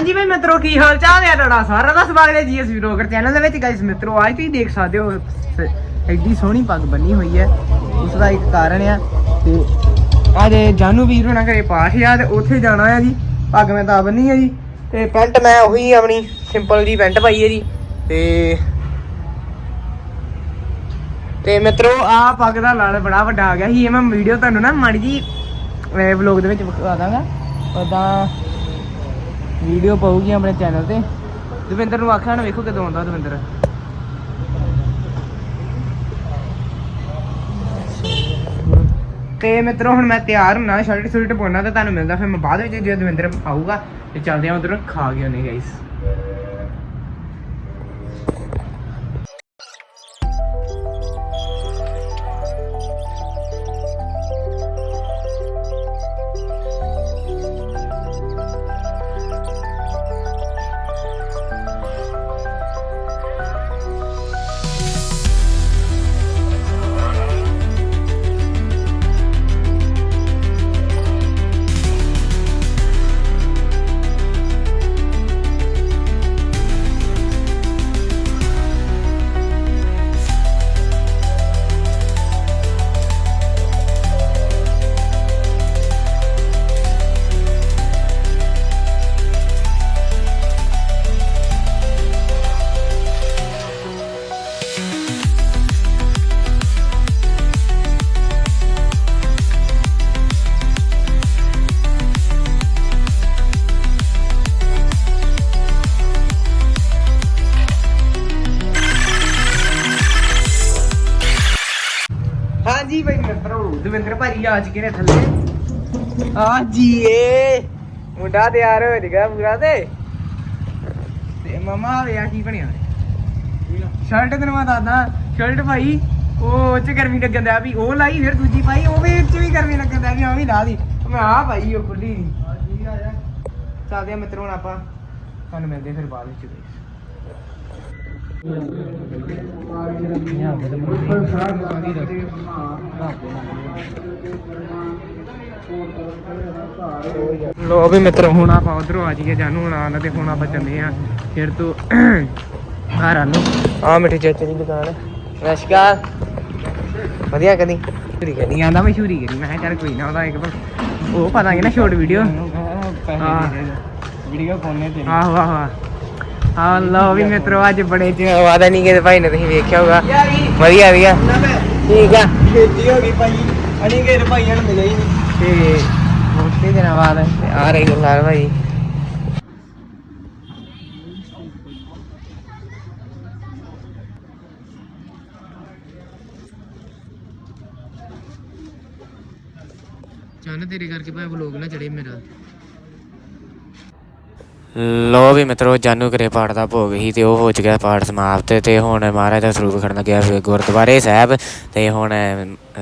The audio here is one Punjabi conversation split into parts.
ਹਾਂਜੀ ਬਈ ਮਿੱਤਰੋ, ਕੀ ਹਾਲ ਚਾਲ ਹੈ ਤੁਹਾਡਾ? ਸਾਰਿਆਂ ਦਾ ਸਵਾਗਤ ਹੈ ਜੀਐਸ ਵੀਰੋਗਰ ਚੈਨਲ ਦੇ ਵਿੱਚ। ਗਾਇਸ ਮਿੱਤਰੋ ਅੱਜ ਤੁਸੀਂ ਦੇਖ ਸਕਦੇ ਹੋ ਐਡੀ ਸੋਹਣੀ ਪੱਗ ਬੰਨੀ ਹੋਈ ਹੈ। ਉਸ ਦਾ ਇੱਕ ਕਾਰਨ ਆ ਤੇ ਅੱਜ ਜਾਨੂ ਵੀਰ ਹੋਣਾ ਘਰੇ ਪਾਠ ਆ ਤੇ ਉੱਥੇ ਜਾਣਾ ਆ ਜੀ। ਪੱਗ ਮੈਂ ਤਾਂ ਬੰਨੀ ਆ ਜੀ। ਤੇ ਪੈਂਟ ਮੈਂ ਉਹੀ ਆਪਣੀ ਸਿੰਪਲ ਜੀ ਪੈਂਟ ਪਾਈ ਹੈ ਜੀ। ਤੇ ਤੇ ਮਿੱਤਰੋ, ਆ ਪੱਗ ਦਾ ਲਾਲ ਬੜਾ ਵੱਡਾ ਆ ਗਿਆ ਸੀ। ਇਹ ਮੈਂ ਵੀਡੀਓ ਤੁਹਾਨੂੰ ਨਾ ਮਾੜੀ ਜੀ ਵਲੌਗ ਦੇ ਵਿੱਚ ਵਿਖਾ ਦਾਂਗਾ। ਉਦਾਂ ਵੀਡੀਓ ਪਾਉਗੀ ਆਪਣੇ ਚੈਨਲ ਤੇ। ਦਵਿੰਦਰ ਨੂੰ ਆਖਿਆ ਨਾ ਵੇਖੋ ਕਿਦੋਂ ਆਉਂਦਾ ਦਵਿੰਦਰ। ਤੇ ਮਿੱਤਰੋ, ਹੁਣ ਮੈਂ ਤਿਆਰ ਹੁਣਾ ਸ਼ਰਟ ਸ਼ਰਟ ਪਾਉਣਾ ਤੇ ਤੁਹਾਨੂੰ ਮਿਲਦਾ, ਫਿਰ ਮੈਂ ਬਾਅਦ ਵਿੱਚ ਜੇ ਦਵਿੰਦਰ ਆਊਗਾ ਤੇ ਚੱਲਦੇ ਆ ਉਧਰ ਖਾ ਕੇ ਆਉਣੇ ਗਾਈਸ ਹਾਂਜੀ ਭਾਈ ਮਿੱਤਰੋ ਦਵਿੰਦਰ ਭਾਜੀ ਆ ਚੁੱਕੇ ਨੇ ਥੱਲੇ? ਆ ਜੀ ਏ ਮੁੰਡਾ ਤਿਆਰ ਹੋ ਗਿਆ ਪੂਰਾ ਤੇ। ਤੇ ਮਮਾ ਵੇ ਆ ਕੀ ਬਣਿਆ? ਸ਼ਰਟ ਤੈਨੂੰ ਮੈਂ ਦੱਸਦਾ, ਸ਼ਰਟ ਭਾਈ ਉਹ ਚ ਗਰਮੀ ਲੱਗਣ ਦਿਆ ਵੀ, ਉਹ ਲਾਈ, ਫਿਰ ਦੂਜੀ ਪਾਈ ਉਹ ਵੀ ਚ ਵੀ ਗਰਮੀ ਲੱਗਣ ਦਿਆ ਵੀ ਆ ਵੀ ਲਾ ਦੀ। ਮੈਂ ਆ ਭਾਈ ਉਹ ਖੁੱਲੀ ਨਹੀਂ ਚੱਲਦੇ ਆ ਮਿੱਤਰੋ ਆਪਾਂ। ਤੁਹਾਨੂੰ ਮਿਲਦੇ ਫਿਰ ਬਾਅਦ ਵਿੱਚ। ਲੋ ਵੀ ਮਿੱਤਰ ਹੁਣ ਆਪਾਂ ਉਧਰੋਂ ਆ ਜੀਏ ਜਾਨੂ ਹੁਣ ਆਉਂਦਾ ਤੇ ਹੁਣ ਆਪਾਂ ਚੱਲੇ ਆ ਫਿਰ ਤੋਂ ਆ ਰਾਨੂ ਆ ਮਿੱਠੇ ਚਾਚੇ ਦੀ ਦੁਕਾਨ ਨਮਸਕਾਰ ਵਧੀਆ ਕਦੀ? ਸ਼ੂਰੀ ਕਰੀ ਆਂਦਾ ਮੈਂ ਸ਼ੂਰੀ ਕਰੀ ਮੈਂ ਕਿਹਾ ਚੱਲ ਕੋਈ ਨਾ ਉਹਦਾ ਇੱਕ ਵਾਰ ਉਹ ਪਾ ਦਾਂਗੇ ਨਾ ਸ਼ੋਰਟ ਵੀਡੀਓ ਵੀਡੀਓ ਫੋਨੇ ਤੇ ਆਹੋ ਆਹੋ ਆਹੋ। ਹਾਂ ਲਓ ਵੀ ਮਿੱਤਰੋ ਅੱਜ ਬੜੇ ਚ ਵਾਦਾ ਨਹੀਂ ਕਿ ਭਾਈ ਨੇ ਤੁਸੀਂ ਵੇਖਿਆ ਹੋਗਾ ਵਧੀਆ ਵਧੀਆ। ਠੀਕ ਆ। ਖੇਤੀ ਹੋ ਗਈ ਭਾਈ। ਅਣੀ ਕੇ ਭਾਈਆਂ ਨੂੰ ਮਿਲੇ ਹੀ ਨਹੀਂ। ਤੇ ਮੋਟੇ ਦਿਨਾਂ ਬਾਅਦ ਤੇ ਆ ਰਹੀ ਗੁਰਲਾਲ ਭਾਈ। ਚੰਨ ਤੇਰੇ ਕਰਕੇ ਭਾਈ ਵਲੋਗ ਨਾ ਚੜੇ ਮੇਰਾ। ਲੋ ਵੀ ਮਿੱਤਰੋ, ਜਾਨੂ ਕਰੇ ਪਾਠ ਦਾ ਭੋਗ ਹੀ ਤੇ ਉਹ ਹੋ ਚੁੱਕਿਆ ਪਾਠ ਸਮਾਪਤ ਤੇ ਹੁਣ ਮਹਾਰਾਜ ਦਾ ਸਰੂਪ ਖੜਨ ਲੱਗਿਆ ਫਿਰ ਗੁਰਦੁਆਰੇ ਸਾਹਿਬ ਤੇ ਹੁਣ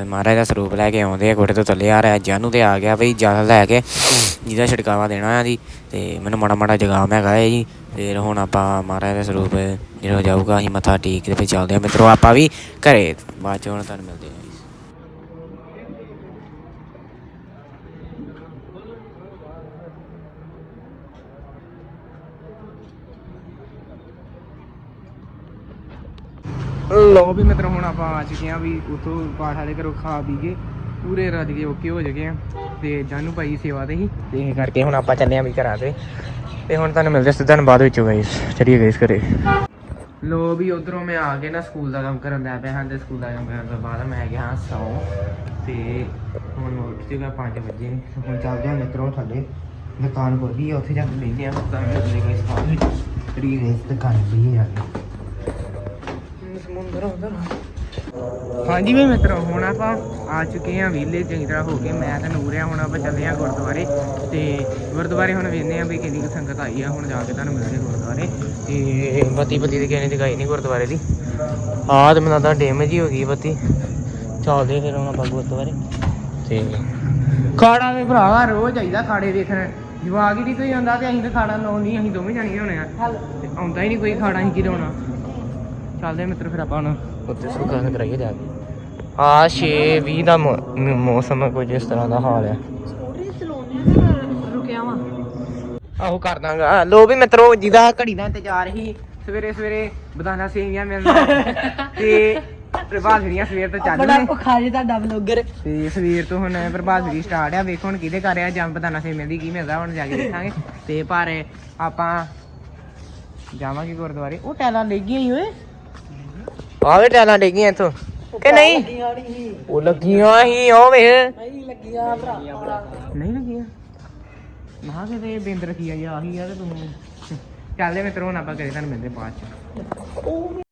ਮਹਾਰਾਜ ਦਾ ਸਰੂਪ ਲੈ ਕੇ ਆਉਂਦੇ ਆ ਕੋਠੇ ਤੋਂ ਥੱਲੇ ਆ ਰਿਹਾ, ਜਾਨੂ ਤੇ ਆ ਗਿਆ ਬਈ ਜਲ ਲੈ ਕੇ ਜਿਹਦਾ ਛਿੜਕਾਵਾ ਦੇਣਾ ਆ ਜੀ ਤੇ ਮੈਨੂੰ ਮਾੜਾ ਮਾੜਾ ਜਗਾਮ ਹੈਗਾ ਹੈ ਜੀ। ਫਿਰ ਹੁਣ ਆਪਾਂ ਮਹਾਰਾਜ ਦਾ ਸਰੂਪ ਜਦੋਂ ਜਾਊਗਾ, ਅਸੀਂ ਮੱਥਾ ਟੇਕ ਕੇ ਤੇ ਫਿਰ ਚੱਲਦੇ ਆ। ਮਿੱਤਰੋ, ਆਪਾਂ ਵੀ ਘਰੇ ਬਾਅਦ ਚ ਹੁਣ ਤੁਹਾਨੂੰ ਮਿਲਦੇ ਆ ਜੀ। ਲੋ ਵੀ ਮਿੱਤਰ, ਹੁਣ ਆਪਾਂ ਆ ਚੁੱਕੇ ਆ ਵੀ ਉਥੋਂ ਪਾਠ ਵਾਲੇ ਘਰੋਂ ਖਾ ਪੀ ਕੇ ਪੂਰੇ ਰੱਜ ਕੇ ਓਕੇ ਹੋ ਚੁੱਕੇ ਆ ਤੇ ਜਾਨੂ ਭਾਈ ਸੇਵਾ ਤੇ ਹੀ। ਤੇ ਇਹ ਕਰਕੇ ਹੁਣ ਆਪਾਂ ਚੱਲੇ ਆ ਵੀ ਘਰਾਂ ਤੇ। ਤੇ ਹੁਣ ਤੁਹਾਨੂੰ ਮਿਲਦੇ ਸਿੱਧਾ ਨੂੰ ਬਾਅਦ ਵਿੱਚ ਗਾਇਸ ਚੜੀਏ ਗਾਇਸ ਘਰੇ। ਲੋ ਵੀ ਉਧਰੋਂ ਮੈਂ ਆ ਕੇ ਨਾ ਸਕੂਲ ਦਾ ਕੰਮ ਕਰਨ ਲੱਗ ਪਿਆ ਹਾਂ, ਤੇ ਸਕੂਲ ਦਾ ਕੰਮ ਕਰਨ ਤੋਂ ਬਾਅਦ ਮੈਂ ਗਿਆ ਹਾਂ ਸੌ। ਤੇ ਹੁਣ ਉੱਠ ਚੁੱਕਾ 5 ਵਜੇ। ਹੁਣ ਚੱਲਦੇ ਹਾਂ ਮਿੱਤਰੋਂ ਥੱਲੇ। ਦੁਕਾਨ ਖੋਲੀ ਆ, ਉੱਥੇ ਜਾ ਕੇ ਲੈਂਦੇ ਆ ਤਾਂ ਮਿਲਦੇ ਗਾਇਸ ਬਾਅਦ ਵਿੱਚ। ਚੜੀਏ ਦੁਕਾਨ ਬਈ ਆ। ਕੇ ਉਧਰ। ਹਾਂਜੀ ਵੀ ਮਿੱਤਰੋ ਹੁਣ ਆਪਾਂ ਆ ਚੁੱਕੇ ਹਾਂ ਵਿਲੇ ਚੰਗੀ ਤਰ੍ਹਾਂ ਹੋ ਕੇ ਮੈਂ ਤੇ ਨੂਰ ਆ ਹੁਣ ਆਪਾਂ ਚੱਲੇ ਆ ਗੁਰਦੁਆਰੇ। ਤੇ ਗੁਰਦੁਆਰੇ ਹੁਣ ਵੇਖਦੇ ਆ ਵੀ ਕਿੰਨੀ ਕੁ ਸੰਗਤ ਆਈ ਆ। ਹੁਣ ਜਾ ਕੇ ਤੁਹਾਨੂੰ ਮਿਲਦੇ ਗੁਰਦੁਆਰੇ। ਤੇ ਬੱਤੀ ਬੱਤੀ ਦੀ ਕਿਹਨੇ ਦਿਖਾਈ ਨਹੀਂ ਗੁਰਦੁਆਰੇ ਦੀ। ਆਹ ਤੇ ਮੈਨੂੰ ਤਾਂ ਡੈਮੇਜ ਹੀ ਹੋ ਗਈ ਬੱਤੀ। ਚੱਲਦੇ ਫਿਰ ਹੁਣ ਆਪਾਂ ਗੁਰਦੁਆਰੇ। ਤੇ ਖਾੜਾ ਵੀ ਭਰਾਵਾ ਰੋਜ਼ ਆਈਦਾ ਖਾੜੇ ਵੇਖਣ। ਜਵਾਗ ਹੀ ਨਹੀਂ ਕੋਈ ਆਉਂਦਾ ਤੇ ਅਸੀਂ ਤਾਂ ਖਾੜਾ ਲਾਉਣੀ ਅਸੀਂ ਦੋਵੇਂ ਜਾਣੀਆਂ ਹੋਣੇ ਆ। ਤੇ ਆਉਂਦਾ ਹੀ ਨਹੀਂ ਕੋਈ ਖਾੜਾ ਅਸੀਂ ਕੀ ਲਾਉਣਾ ਚੱਲਦੇ ਮਿੱਤਰ ਫਿਰ ਆਪਾਂ ਹੁਣ। ਉੱਤੇ ਸੁੱਕਾ ਕਰਾਈਏ ਜਾ ਕੇ। ਆ 6 20 ਦਾ ਮੌ- ਮ- ਮੌਸਮ ਕੁਝ ਇਸ ਤਰ੍ਹਾਂ ਦਾ ਹਾਲ ਹੈ। ਸਕੂਟਰੀ ਚਲਾਉਣੇ ਆ ਰੁਕਿਆ ਵਾ ਆਹੋ ਕਰ ਦਾਂਗਾ। ਲੋ ਵੀ ਮਿੱਤਰੋ ਜਿਹਦਾ ਘੜੀ ਦਾ ਇੰਤਜ਼ਾਰ ਹੀ ਸਵੇਰੇ ਸਵੇਰੇ ਬਦਾਨਾ ਸੇਵੀਆਂ ਮਿਲਦੀਆਂ ਤੇ ਪ੍ਰਭਾਤ ਫੇਰੀਆਂ ਸਵੇਰ ਤੋਂ ਚੱਲ ਬੜਾ ਨੇ ਭੁੱਖਾ ਜੀ ਤੁਹਾਡਾ ਵਲੋਗਰ। ਤੇ ਸਵੇਰ ਤੋਂ ਹੁਣ ਪ੍ਰਭਾਤ ਫੇਰੀ ਸਟਾਰਟ ਆ ਵੇਖੋ ਹੁਣ ਕਿਹਦੇ ਘਰ ਆ ਜਾਂ ਬਦਾਨਾ ਸੇਵੀਆਂ ਦੀ ਕੀ ਮਿਲਦਾ ਹੁਣ ਜਾ ਕੇ ਦੇਖਾਂਗੇ। ਤੇ ਪਰ ਆਪਾਂ ਜਾਵਾਂਗੇ ਗੁਰਦੁਆਰੇ। ਉਹ ਟੈਲਾਂ ਲੈ ਗਈਆਂ ਹੀ ਓਏ ਆਵੇ ਟੈਲਾਂ ਲੈ ਗਈਆਂ ਇੱਥੋਂ ਕਿ ਨਹੀਂ? ਲੱਗੀਆਂ ਨਹੀਂ ਉਹ ਲੱਗੀਆਂ ਹੀ ਉਹ ਵੇਖ। ਨਹੀਂ ਲੱਗੀਆਂ ਭਰਾ। ਨਹੀਂ ਲੱਗੀਆਂ। ਮਹਾ ਕਿਤੇ ਬਿੰਦ ਰਖੀ ਆ ਜਾਂ ਆਹੀ ਆ ਤੇ ਤੂੰ ਚੱਲਦੇ ਮਿੱਤਰੋ ਹੁਣ ਆਪਾਂ ਕਰੇ ਤੁਹਾਨੂੰ ਮਿਲਦੇ ਬਾਅਦ ਚ।